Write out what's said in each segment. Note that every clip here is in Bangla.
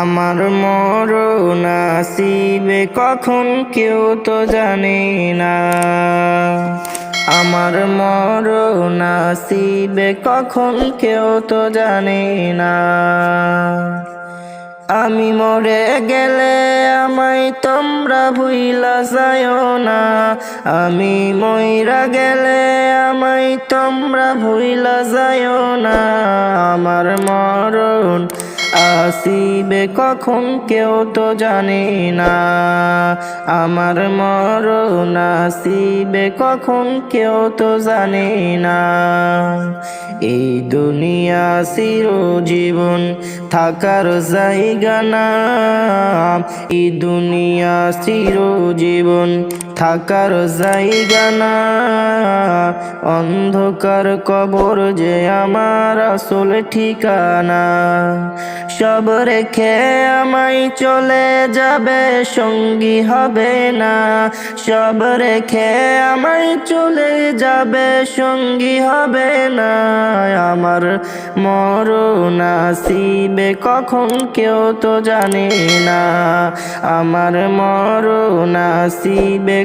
আমার মরণ আসিবে কখন কেউ তো জানে না। আমার মরণ আসিবে কখন কেউ তো জানে না। আমি মরে গেলে আমায় তোমরা ভুইলা যায় না। আমি মইরা গেলে আমায় তোমরা ভুইলা যায় না। আমার মরণ আসিবে কখন কেউ তো জানে না। আমার মরণ আসিবে কখন কেউ তো জানে না। এই দুনিয়া চির জীবন থাকার জায়গা না। এই দুনিয়া চির জীবন থাকার জায়গা না। অন্ধকার কবর যে আমার আসল ঠিকানা। সব রেখে আমায় চলে যাবে, সঙ্গী হবে না। সব রেখে আমায় চলে যাবে, সঙ্গী হবে না। আমার মরণ আসিবে কখন কেউ তো জানে না। আমার মরণ আসিবে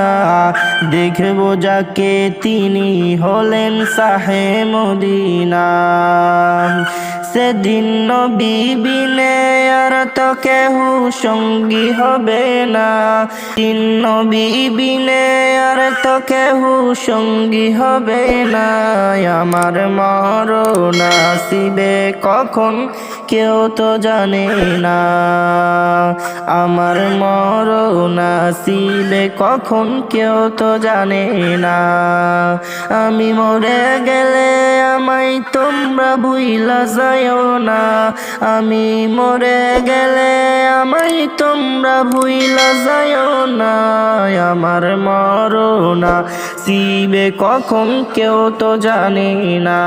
দেখব যাকে তিনি হলেন সাহে মদিনা। সেদিন আর তো কেহ সঙ্গী হবে না। তিন নবীবিনে আর তো কেহ সঙ্গী হবে না। আমার মরণ আসিবে কখন কেউ তো জানে না। আমার মরণ আসিবে কখন কেউ তো জানে না। আমি মরে গেলে আমায় তোমরা ভুইলা যায়ও না। আমি মরে গেলে আমায় তোমরা ভুইলা যায়ও না। আমার মরণা শিবে কখন কেউ তো জানে না।